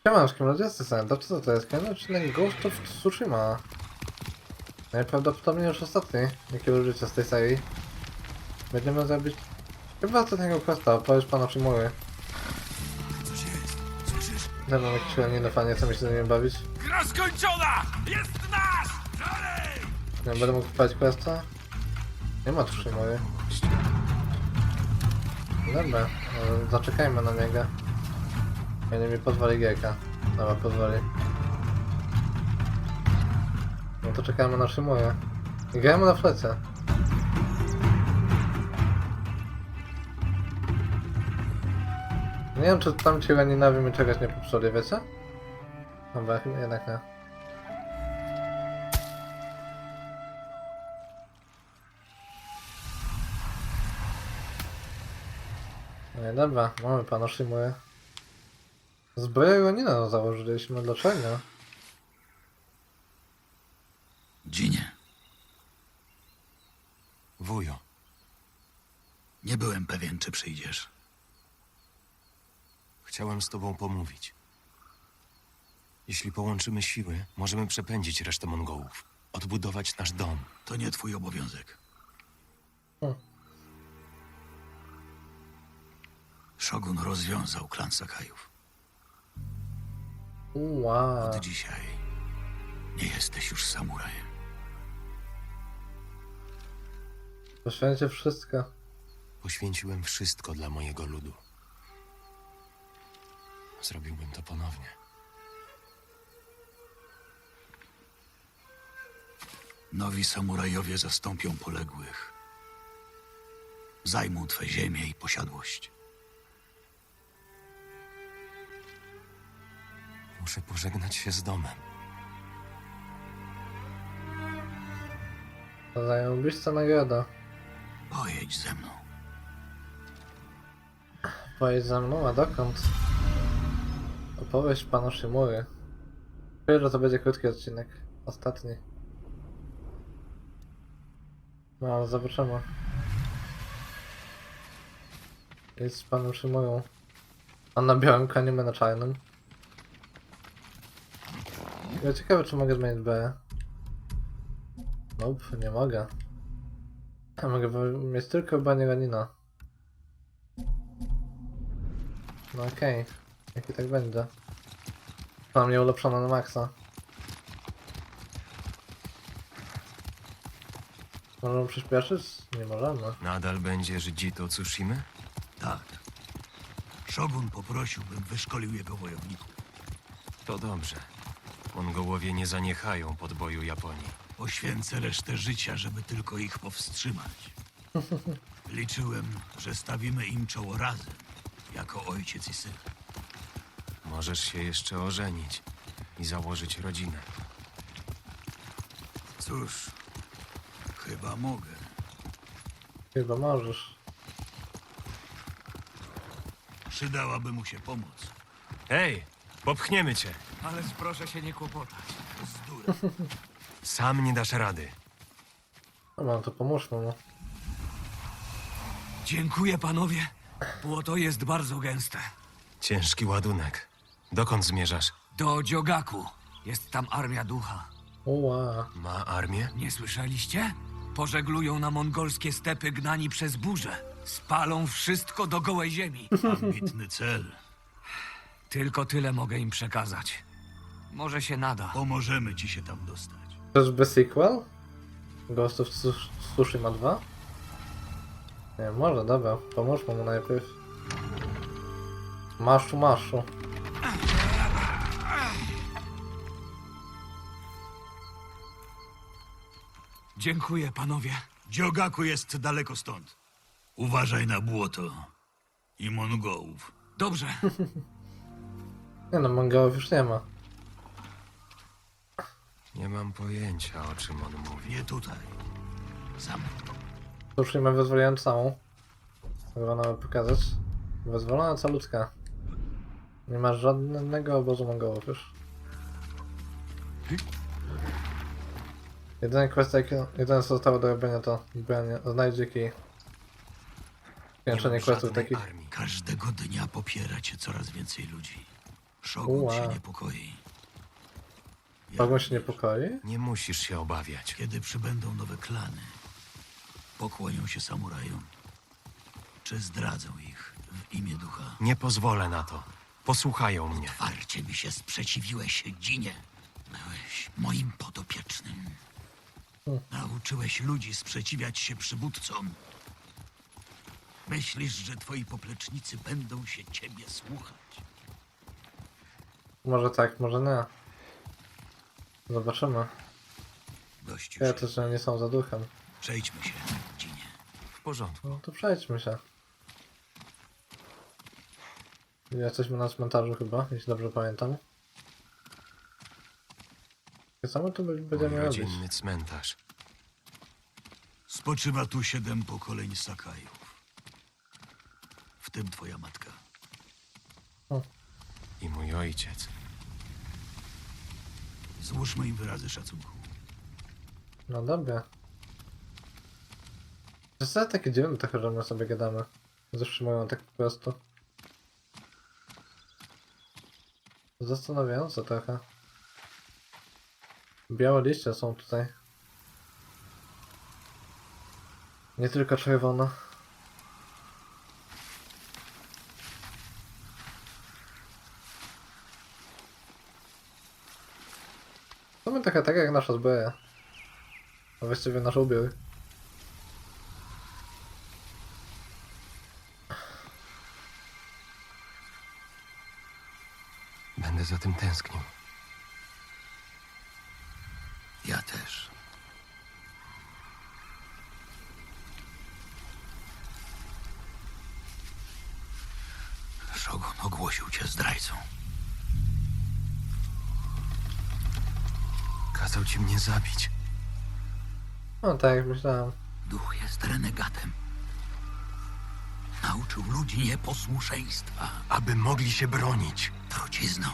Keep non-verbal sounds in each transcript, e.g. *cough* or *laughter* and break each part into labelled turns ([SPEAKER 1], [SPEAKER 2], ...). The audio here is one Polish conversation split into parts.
[SPEAKER 1] Z tej strony Dawcy, co to jest? Kolejny odcinek Ghost of Tsushima. Najprawdopodobniej już ostatni, jaki użycie z tej serii. Będziemy zrobić chyba ostatniego questa, opowiedz pan o czym mówię.
[SPEAKER 2] Coś jest, słyszysz?
[SPEAKER 1] Nie mam jakieś nie fajnie, co mi się z nimi bawić.
[SPEAKER 2] Gra skończona! Jest nas! Dalej!
[SPEAKER 1] Nie będę mógł wpaść questa? Nie ma Tsushimowy. Dobra, no, zaczekajmy na niego. Nie mi pozwoli gierka. Dobra, pozwoli. No to czekamy na. I gramy na flecie. Nie wiem, czy tam ci raninowi mi czegoś nie popsuli, wiecie? Dobra, chyba jednak nie. No i dobra, mamy pana Shimurę. Zbroję Ronina założyliśmy, dlaczego?
[SPEAKER 2] Dzinie,
[SPEAKER 3] Wujo,
[SPEAKER 2] nie byłem pewien, czy przyjdziesz.
[SPEAKER 3] chciałem z tobą pomówić. Jeśli połączymy siły, możemy przepędzić resztę Mongołów. Odbudować nasz dom.
[SPEAKER 2] To nie twój obowiązek.
[SPEAKER 1] Hmm.
[SPEAKER 2] Szogun rozwiązał klan Sakajów.
[SPEAKER 1] Uła.
[SPEAKER 2] Od dzisiaj nie jesteś już samurajem.
[SPEAKER 1] Poświęcie wszystko.
[SPEAKER 3] Poświęciłem wszystko dla mojego ludu. Zrobiłbym to ponownie.
[SPEAKER 2] Nowi samurajowie zastąpią poległych. Zajmą twe ziemię i posiadłość.
[SPEAKER 3] Muszę pożegnać się z domem.
[SPEAKER 1] Zajęłbyś nagroda.
[SPEAKER 2] Pojedź ze mną.
[SPEAKER 1] Pojedź za mną, a dokąd? Opowieść pana Shimury. Czuję, że to będzie krótki odcinek. Ostatni. No, ale zobaczymy. Jest z panem Shimurą. On na białym koniu, my na czarnym. Ja ciekawe, czy mogę zmienić B. Nope, nie mogę. Ja mogę mieć tylko banie Ranina. No okej, jaki tak będzie. Mam mnie ulepszona na maksa. Możemy przyspieszyć? Nie możemy.
[SPEAKER 3] Nadal będziesz Jito Tsushimy?
[SPEAKER 2] Tak. Szogun poprosił, bym wyszkolił jego wojowników.
[SPEAKER 3] To dobrze. Mongołowie nie zaniechają podboju Japonii.
[SPEAKER 2] Poświęcę resztę życia, żeby tylko ich powstrzymać. *laughs* Liczyłem, że stawimy im czoło razem, jako ojciec i syn.
[SPEAKER 3] Możesz się jeszcze ożenić i założyć rodzinę.
[SPEAKER 2] Cóż, chyba mogę.
[SPEAKER 1] Chyba możesz.
[SPEAKER 2] Przydałaby mu się pomoc.
[SPEAKER 3] Hej, popchniemy cię.
[SPEAKER 2] Ależ proszę się nie kłopotać. *laughs*
[SPEAKER 3] Sam nie dasz rady.
[SPEAKER 1] Dobra, to pomóżmy mu.
[SPEAKER 4] Dziękuję panowie. Błoto jest bardzo gęste.
[SPEAKER 3] Ciężki ładunek. Dokąd zmierzasz?
[SPEAKER 4] Do Dziogaku. Jest tam armia ducha.
[SPEAKER 1] Uła.
[SPEAKER 3] Ma armię?
[SPEAKER 4] Nie słyszeliście? Pożeglują na mongolskie stepy gnani przez burzę. Spalą wszystko do gołej ziemi.
[SPEAKER 2] Ambitny cel.
[SPEAKER 4] Tylko tyle mogę im przekazać. Może się nada.
[SPEAKER 2] Pomożemy ci się tam dostać.
[SPEAKER 1] Czyżby sequel? Ghost of Tsus- Tsushima 2? Nie, może, dobra. Pomóżmy mu najpierw. Maszu, maszu.
[SPEAKER 4] Dziękuję panowie.
[SPEAKER 2] Dziogaku jest daleko stąd. Uważaj na błoto i Mongołów.
[SPEAKER 4] Dobrze. *laughs*
[SPEAKER 1] Nie no, Mongołów już nie ma.
[SPEAKER 3] Nie mam pojęcia, o czym on mówi.
[SPEAKER 2] Nie tutaj. Sam.
[SPEAKER 1] Tsushima wyzwoliłem całą. Chyba nawet pokazać. Wyzwolona co ludzka. Nie ma żadnego obozu Mongołów już. Jedyne kwestia, jakie- jedyne co zostało do robienia to branie, znajdzie kij. Skończenie
[SPEAKER 3] mam
[SPEAKER 1] questów takich.
[SPEAKER 3] armii.
[SPEAKER 2] Każdego dnia popiera cię coraz więcej ludzi. Szogun się niepokoi. Jak
[SPEAKER 1] Kogo się
[SPEAKER 2] wiesz,
[SPEAKER 1] niepokoi?
[SPEAKER 3] Nie musisz się obawiać.
[SPEAKER 2] Kiedy przybędą nowe klany, pokłonią się samurajom. Czy zdradzą ich w imię ducha?
[SPEAKER 3] Nie pozwolę na to. Posłuchają mnie.
[SPEAKER 2] Twarcie mi się sprzeciwiłeś, Dzinie. Byłeś moim podopiecznym. Nauczyłeś ludzi sprzeciwiać się przywódcom. Myślisz, że twoi poplecznicy będą się ciebie słuchać?
[SPEAKER 1] Może tak, może nie. Zobaczymy.
[SPEAKER 2] Dość
[SPEAKER 1] Ja też nie są za duchem.
[SPEAKER 2] Przejdźmy się, Dzinie.
[SPEAKER 3] W porządku.
[SPEAKER 1] No to przejdźmy się. Jesteśmy na cmentarzu chyba, jeśli dobrze pamiętam. Co my tu będziemy robić?
[SPEAKER 3] rodzinny cmentarz.
[SPEAKER 2] Spoczywa tu siedem pokoleń Sakajów. W tym twoja matka.
[SPEAKER 3] I mój ojciec.
[SPEAKER 2] Złóżmy im wyrazy szacunku.
[SPEAKER 1] No dobra. Jest takie dziwne trochę, że my sobie gadamy. Zatrzymują tak po prostu. Zastanawiające trochę. Białe liście są tutaj. Nie tylko czerwone. My trochę tak jak nasza zbroja. A właściwie nasz ubiór.
[SPEAKER 3] Będę za tym tęsknił. Kazał ci mnie zabić.
[SPEAKER 1] No tak jak myślałem.
[SPEAKER 2] Duch jest renegatem. Nauczył ludzi nieposłuszeństwa.
[SPEAKER 3] Aby mogli się bronić.
[SPEAKER 2] Trucizną.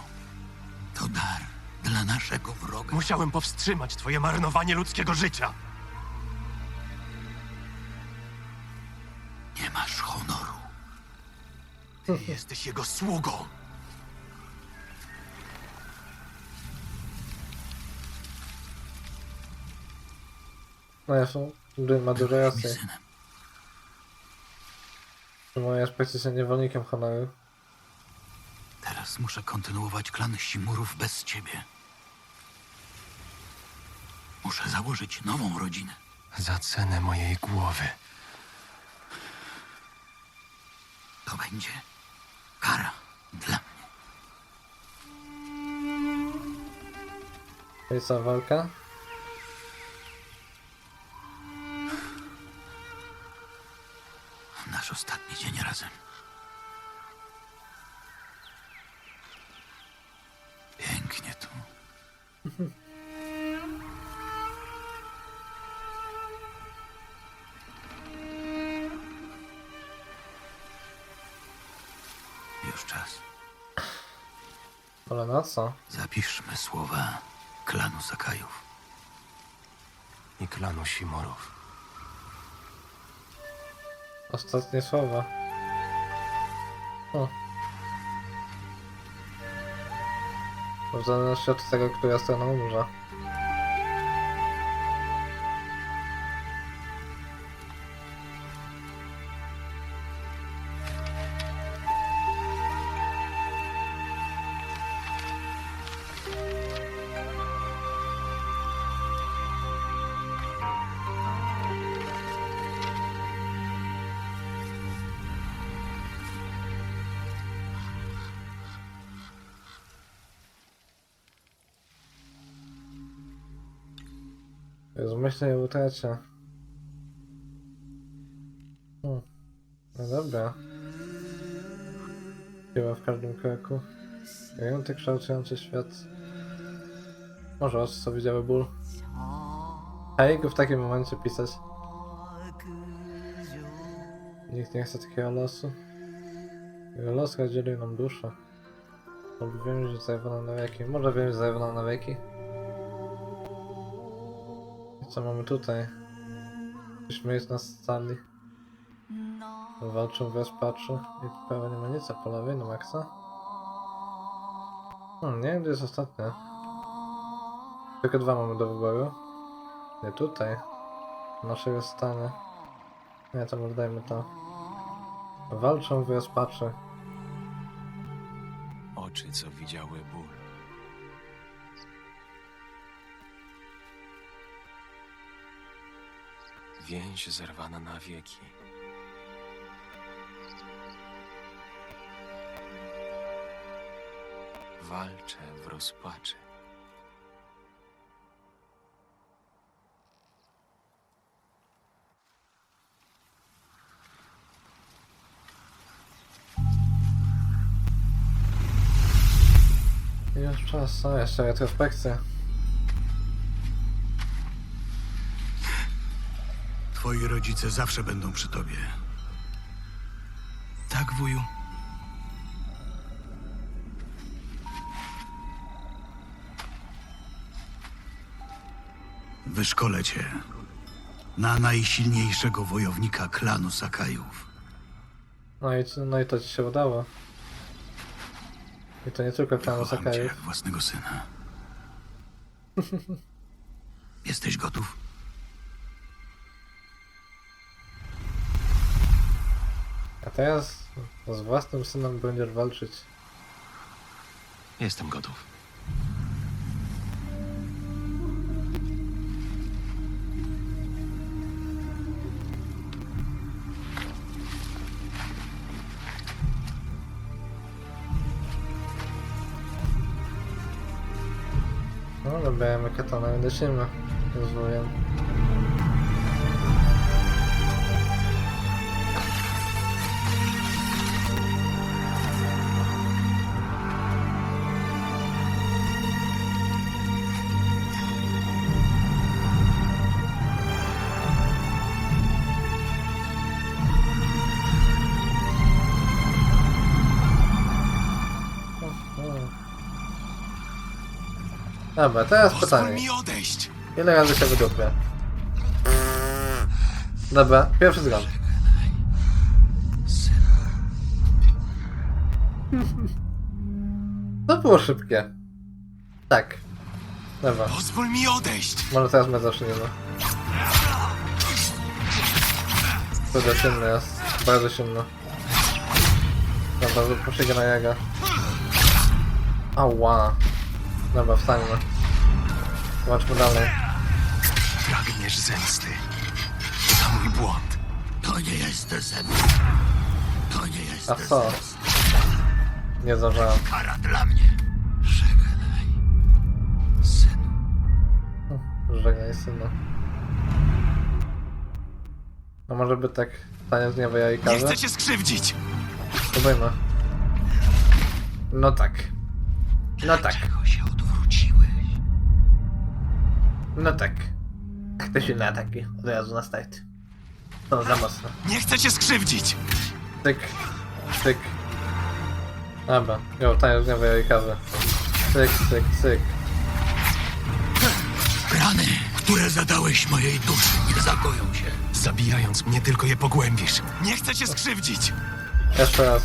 [SPEAKER 2] To dar dla naszego wroga.
[SPEAKER 3] Musiałem powstrzymać twoje marnowanie ludzkiego życia.
[SPEAKER 2] Nie masz honoru.
[SPEAKER 3] Ty jesteś jego sługą.
[SPEAKER 1] No ja są, du- ma dużo racji. Moja praktycznie niewolnikiem honoru.
[SPEAKER 2] Teraz muszę kontynuować klan Simurów bez ciebie. Muszę założyć nową rodzinę.
[SPEAKER 3] Za cenę mojej głowy.
[SPEAKER 2] To będzie kara dla mnie.
[SPEAKER 1] Jest ta walka. *laughs*
[SPEAKER 2] Już czas.
[SPEAKER 1] Ale na co?
[SPEAKER 2] Zapiszmy słowa klanu Sakajów.
[SPEAKER 3] I klanu Simorów.
[SPEAKER 1] Ostatnie słowa. O. W zależności od tego, która strona umrze. Zmyślę i utracę. Hmm. No dobra. Siła w każdym kroku. Grający kształtujący świat. Może oczy co widziały ból. A jego w takim momencie pisać. Nikt nie chce takiego losu. Jego los rozdzielił nam duszę. Albo wiem, że zajewano na wieki. Może wiem, że zajewano na wieki. Co mamy tutaj? Ktoś jest na sali. Walczą w rozpaczu i prawie nie ma nic a po lewej na maksa. Hmm, nie wiem, gdzie jest ostatnia. Tylko dwa mamy do wyboru. Nie tutaj. Naszego stanie. Nie, to może dajmy to. Walczą w rozpaczy.
[SPEAKER 3] Oczy, co widziały ból. Więź zerwana na wieki. Walczę w rozpaczy.
[SPEAKER 1] Już czas, a jeszcze retrospekcja.
[SPEAKER 2] Twoi rodzice zawsze będą przy tobie.
[SPEAKER 4] Tak, wuju.
[SPEAKER 2] Wyszkolę cię na najsilniejszego wojownika klanu Sakajów.
[SPEAKER 1] No i, no i to ci się udało. I to nie tylko klan
[SPEAKER 2] Kocham cię,
[SPEAKER 1] Sakajów.
[SPEAKER 2] jak własnego syna. *laughs* Jesteś gotów?
[SPEAKER 1] Teraz z własnym synem będziesz walczyć.
[SPEAKER 3] Jestem gotów.
[SPEAKER 1] No, dobieramy katana i lecimy. Rozwojem. Dobra, teraz pytanie.
[SPEAKER 3] odejść!
[SPEAKER 1] Ile razy się wydupię? Dobra, pierwszy zgon. To było szybkie. Tak. Dobra,
[SPEAKER 3] Pozwól mi odejść!
[SPEAKER 1] może teraz my zaczniemy. Kurde, silny jest. Bardzo silny. Dobra, proszę na jaga. Ała. Dobra, wstańmy. Zobaczmy dalej.
[SPEAKER 3] Pragniesz zemsty. Za mój błąd.
[SPEAKER 2] To nie jest zemsta. To nie jest
[SPEAKER 1] A co?
[SPEAKER 2] zemsta.
[SPEAKER 1] Nie zdążyłem.
[SPEAKER 2] Kara dla mnie. Żegnaj, synu.
[SPEAKER 1] Żegnaj syna. No może by tak taniec gniewa ja i
[SPEAKER 3] Nie chcę cię skrzywdzić!
[SPEAKER 1] Spróbujmy. No tak. No tak.
[SPEAKER 2] Dlaczego się odwróciłeś?
[SPEAKER 1] No tak. Te silne ataki. Od razu na start. To za mocno.
[SPEAKER 3] Nie chcę cię skrzywdzić!
[SPEAKER 1] Tyk. Tyk. Dobra. Jo, gniewa ja i każe. Cyk, cyk, cyk.
[SPEAKER 2] Rany, które zadałeś mojej duszy, nie zagoją się.
[SPEAKER 3] Zabijając mnie tylko je pogłębisz. Nie chcę cię skrzywdzić!
[SPEAKER 1] Jeszcze raz.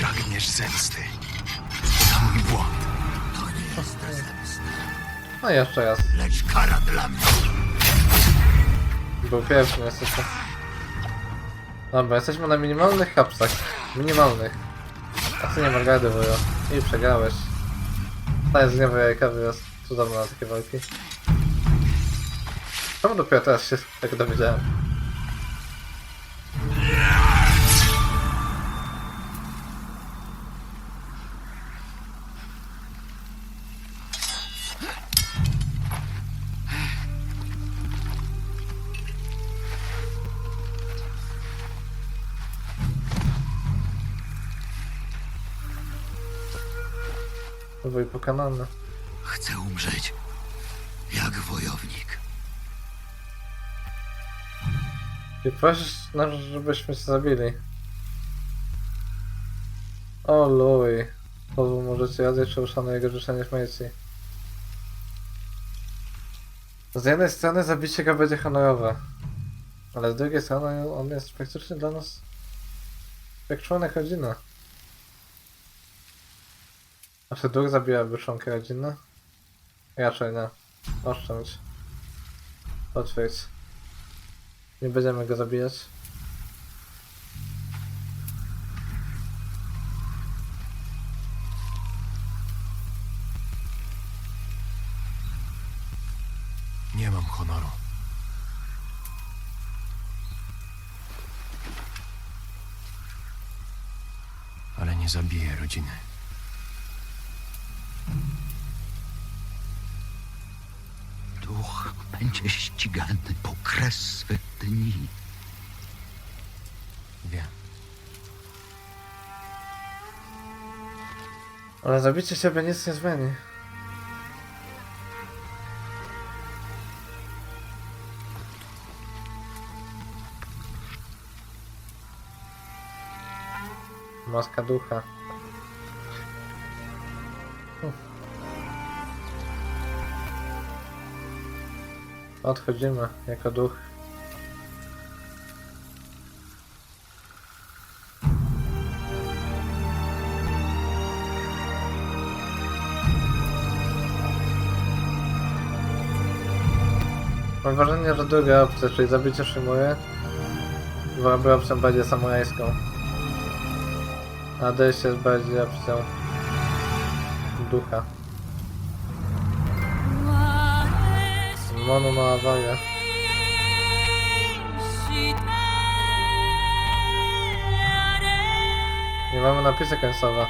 [SPEAKER 3] Pragniesz zemsty.
[SPEAKER 1] No i jeszcze raz.
[SPEAKER 2] lecz kara dla mnie.
[SPEAKER 1] Był pierwszy niestety. Dobra, jesteśmy na minimalnych hapsach. Minimalnych. A ty nie ma wujo. I przegrałeś. To jest gniewu jajkawy, jest cudowna na takie walki. Czemu dopiero teraz się tego dowiedziałem? I prosisz nas, żebyśmy się zabili. O luj. Pozwól możecie radzić, czy uszanuję jego życzenie śmierci. Z jednej strony zabicie go będzie honorowe. Ale z drugiej strony on jest praktycznie dla nas jak członek rodziny. A czy duch zabiłaby członka rodziny? Raczej nie. Oszczędź. Potwierdź. Nie będziemy go zabijać.
[SPEAKER 3] Nie mam honoru. Ale nie zabiję rodziny.
[SPEAKER 2] Będzie ścigany po kres swych dni.
[SPEAKER 3] Wiem.
[SPEAKER 1] Ale zabicie siebie nic nie zmieni. Maska ducha. Odchodzimy jako duch. Mam wrażenie, że druga opcja, czyli zabicie Shimuje, byłaby opcją bardziej samurajską. A dejście jest bardziej opcją ducha. Mono ma wagę. Nie mamy napisy końcowe.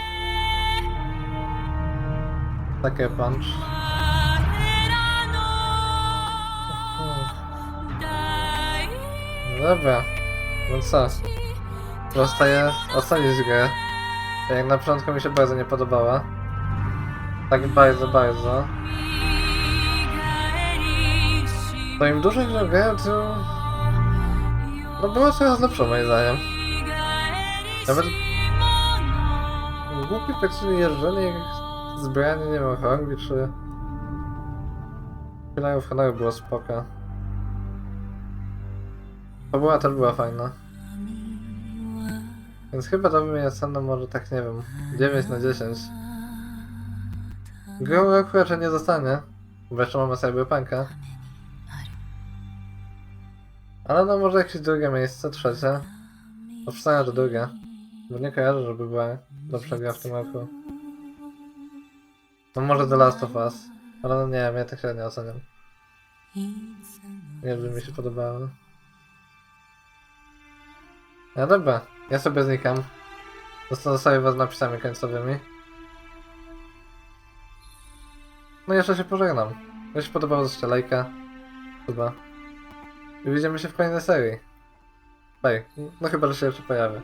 [SPEAKER 1] Takie punch. Dobra. No co? Zostaje ocenić grę. Jak na początku mi się bardzo nie podobała. Tak bardzo, bardzo. To im dłużej grę grałem, to... No było coraz lepsze moim zdaniem. Nawet... Głupi praktycznie jeżdżenie, zbieranie, nie wiem, chorągwi, czy... Filarów honoru było spoko. Fabuła też była fajna. Więc chyba dałbym jej ocenę może tak, nie wiem, 9 na 10. Grą roku raczej nie zostanie, bo jeszcze mamy Cyberpunka. Ale no może jakieś drugie miejsce, trzecie. No wstanie to drugie. Bo nie kojarzę, żeby była lepsza gra w tym roku. No może The Last of Us. Ale no nie wiem, ja tak średnio oceniam. Nie by mi się podobało. No dobra, ja sobie znikam. Zostawię was napisami końcowymi. No i jeszcze się pożegnam. Jeśli podobało, zostawcie lajka. Chyba. I widzimy się w kolejnej serii. Bye. No chyba, że się jeszcze pojawi.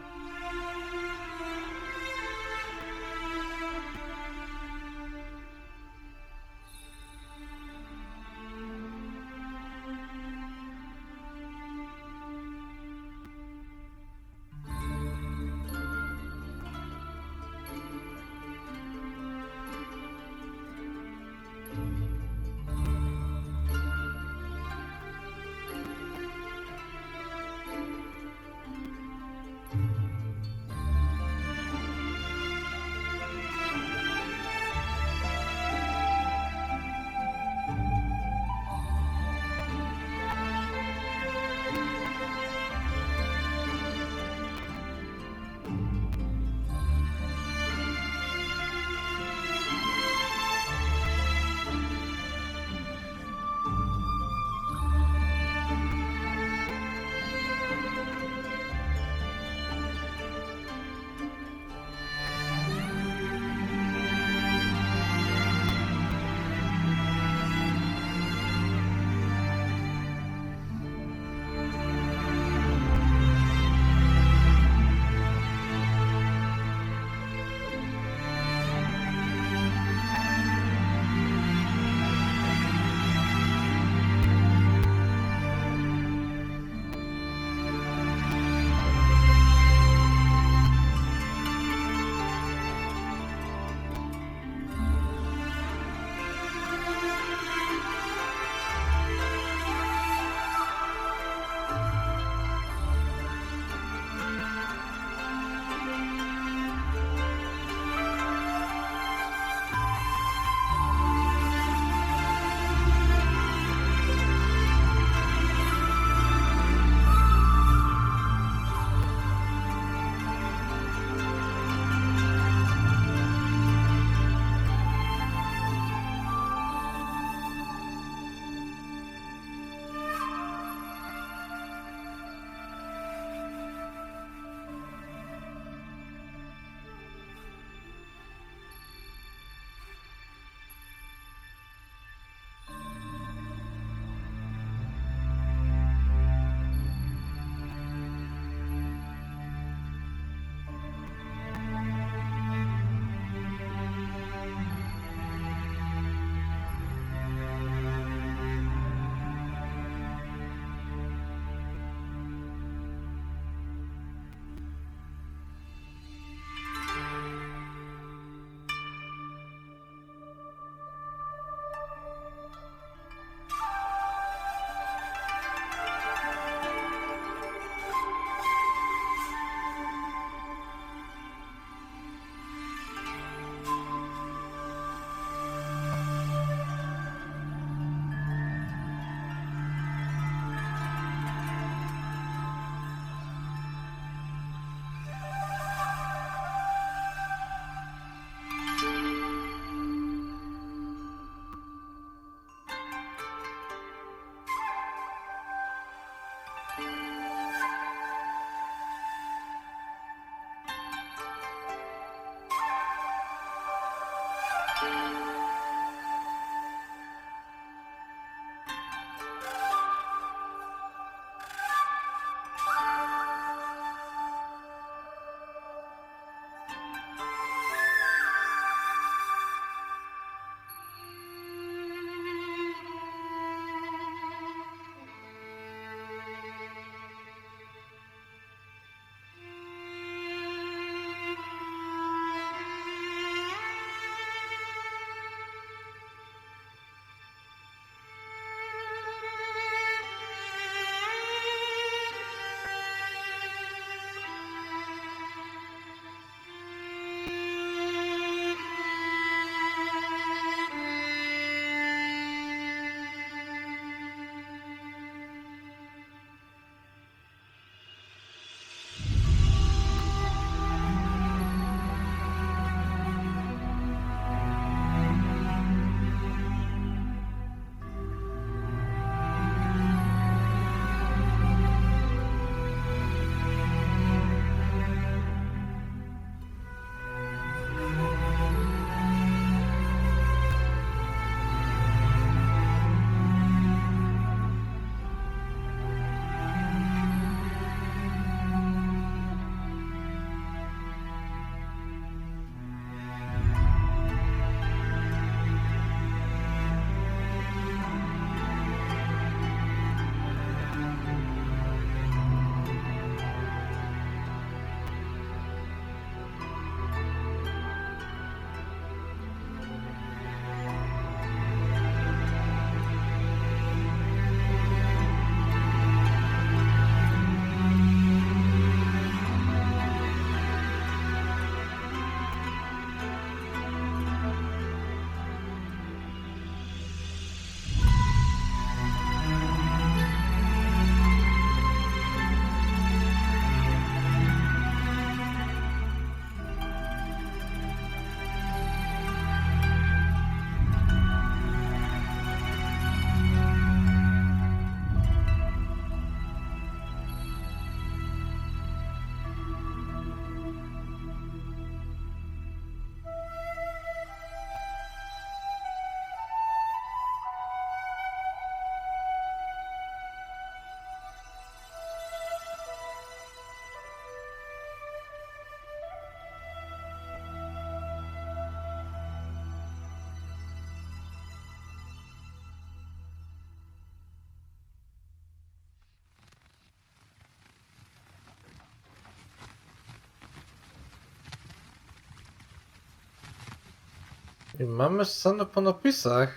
[SPEAKER 1] I mamy scenę po napisach.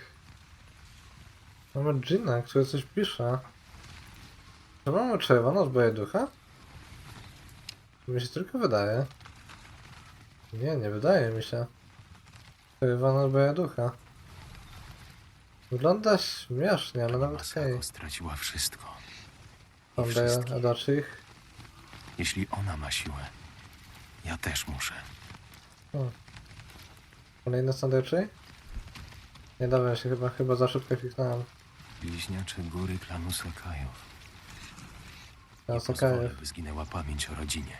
[SPEAKER 1] Mamy Gina, który coś pisze. Czy mamy czerwoną zbroję ducha? Mi się tylko wydaje. Nie, nie wydaje mi się. Czerwona zbroja ducha. Wygląda śmiesznie, ale nawet.
[SPEAKER 3] Masako straciła wszystko. I wszystkich.
[SPEAKER 1] Adaczych.
[SPEAKER 3] Jeśli ona ma siłę, ja też muszę.
[SPEAKER 1] Kolejne sandeczy? Nie dawaj się chyba, chyba za szybko kliknąłem.
[SPEAKER 3] Bliźniacze góry klanu Sakajów.
[SPEAKER 1] Na
[SPEAKER 3] Nie pozwolę, by zginęła pamięć o rodzinie.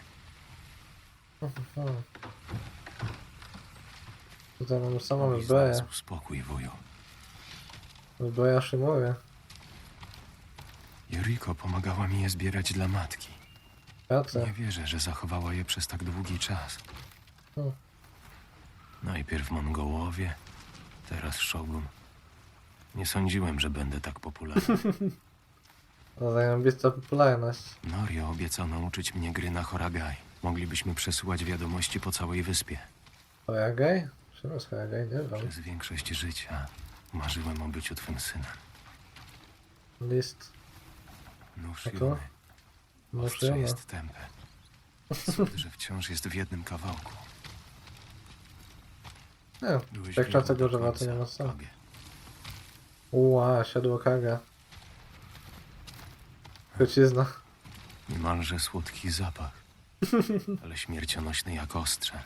[SPEAKER 3] *laughs*
[SPEAKER 1] Hmm. Tutaj mamy samą zbroję.
[SPEAKER 3] znalazł spokój, wuju.
[SPEAKER 1] Zbroja Shimura.
[SPEAKER 3] Yuriko pomagała mi je zbierać dla matki.
[SPEAKER 1] Praca.
[SPEAKER 3] Nie wierzę, że zachowała je przez tak długi czas.
[SPEAKER 1] Hmm.
[SPEAKER 3] Najpierw Mongołowie, teraz Shogun. Nie sądziłem, że będę tak popularny. *laughs*
[SPEAKER 1] No zajebista popularność.
[SPEAKER 3] Norio obiecał nauczyć mnie gry na Horagai. Moglibyśmy przesyłać wiadomości po całej wyspie.
[SPEAKER 1] Hoyagaj? Czym jest? Nie wiem.
[SPEAKER 3] Przez większość życia marzyłem o byciu twym synem.
[SPEAKER 1] List.
[SPEAKER 3] Nóż
[SPEAKER 1] A to?
[SPEAKER 3] Ostrze jest tępe. Cud, że wciąż jest w jednym kawałku.
[SPEAKER 1] Tak tego,
[SPEAKER 3] do
[SPEAKER 1] że ma to nie ma.
[SPEAKER 3] Tobie.
[SPEAKER 1] Uła, siadło kaga. Trucizna.
[SPEAKER 3] Niemalże słodki zapach. *laughs* Ale śmiercionośny jak ostrze.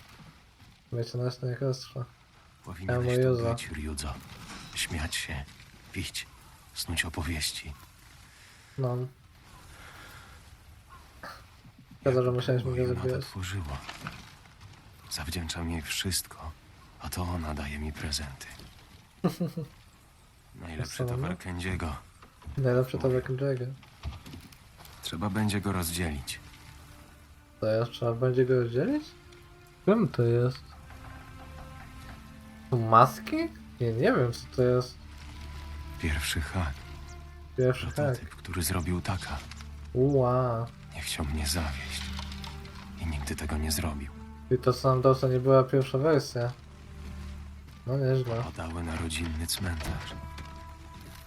[SPEAKER 1] Wiecie, nas nie ostrza.
[SPEAKER 3] Powinieneś to
[SPEAKER 1] Józa.
[SPEAKER 3] być, Ryudzo. Śmiać się, pić, snuć opowieści.
[SPEAKER 1] No. Szkoda, że
[SPEAKER 3] Juna to
[SPEAKER 1] zabijać.
[SPEAKER 3] Zawdzięczam jej wszystko, a to ona daje mi prezenty. *laughs* Najlepszy
[SPEAKER 1] Co, no?
[SPEAKER 3] towar Kędziego.
[SPEAKER 1] Najlepszy to Jagger.
[SPEAKER 3] Trzeba będzie go rozdzielić.
[SPEAKER 1] To jeszcze trzeba będzie go rozdzielić? Czym to jest? To maski? Nie, nie wiem co to jest.
[SPEAKER 3] Pierwszy hak,
[SPEAKER 1] Pierwszy hack.
[SPEAKER 3] prototyp, który zrobił taka.
[SPEAKER 1] Uła.
[SPEAKER 3] Nie chciał mnie zawieść. I nigdy tego nie zrobił.
[SPEAKER 1] I to Sandowsa nie była pierwsza wersja. No nieźle.
[SPEAKER 3] Podały na rodzinny cmentarz.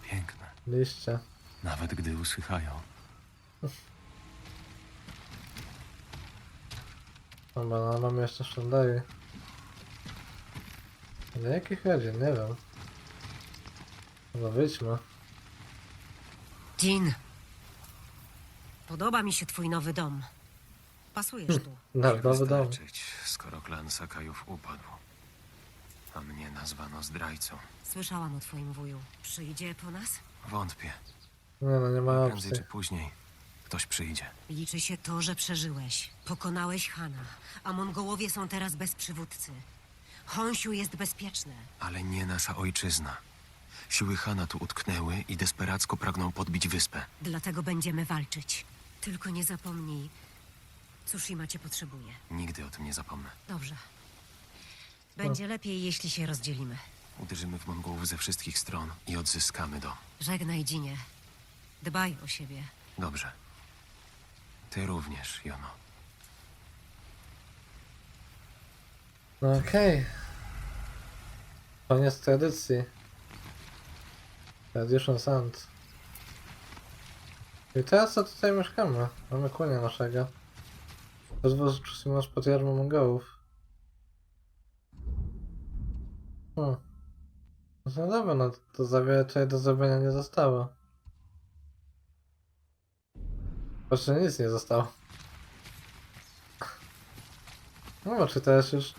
[SPEAKER 3] Piękne,
[SPEAKER 1] Liście.
[SPEAKER 3] nawet gdy usychają.
[SPEAKER 1] Dobra, no mamy jeszcze sztandery. Na jakich chodzi? Nie wiem. No wyjdźmy.
[SPEAKER 5] Jean. Podoba mi się twój nowy dom. Pasujesz tu. *laughs*
[SPEAKER 1] Na nowy dom.
[SPEAKER 3] wystarczyć, skoro klan Sakajów upadł. A mnie nazwano zdrajcą.
[SPEAKER 5] Słyszałam o twoim wuju. Przyjdzie po nas?
[SPEAKER 3] Wątpię.
[SPEAKER 1] Nie no, nie ma
[SPEAKER 3] Prędzej
[SPEAKER 1] opcji.
[SPEAKER 3] czy później ktoś przyjdzie.
[SPEAKER 5] Liczy się to, że przeżyłeś. Pokonałeś Hana, a Mongołowie są teraz bez przywódcy. Honsiu jest bezpieczne.
[SPEAKER 3] Ale nie nasza ojczyzna. Siły Hana tu utknęły i desperacko pragną podbić wyspę.
[SPEAKER 5] Dlatego będziemy walczyć. Tylko nie zapomnij, Tsushima cię potrzebuje.
[SPEAKER 3] Nigdy o tym nie zapomnę.
[SPEAKER 5] Dobrze. Będzie lepiej, jeśli się rozdzielimy.
[SPEAKER 3] Uderzymy w Mongołów ze wszystkich stron i odzyskamy dom.
[SPEAKER 5] Żegnaj, Dzinie. Dbaj o siebie.
[SPEAKER 3] Dobrze. Ty również, Jono.
[SPEAKER 1] No okej. Koniec tradycji. Tradition Sand. I teraz co tutaj mieszkamy? Mamy kunia naszego. Rozwóz Tsushima pod jarmą Mongołów. Hmm. No dobra, no to za wiele tutaj do zrobienia nie zostało. Właściwie nic nie zostało. No, czy teraz już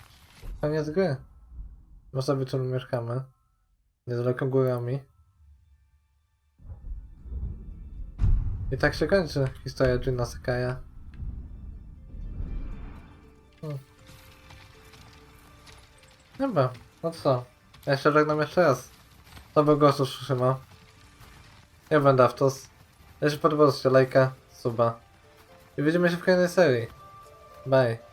[SPEAKER 1] koniec gry. My sobie tu mieszkamy. Niedaleko górami. I tak się kończy historia Jina Sakaya. Hmm. Dobra, no co? Ja się żegnam jeszcze raz. To był Ghost Tsushima. Ja będę Aftos. Jeśli podobało się lajka, suba. I widzimy się w kolejnej serii. Bye.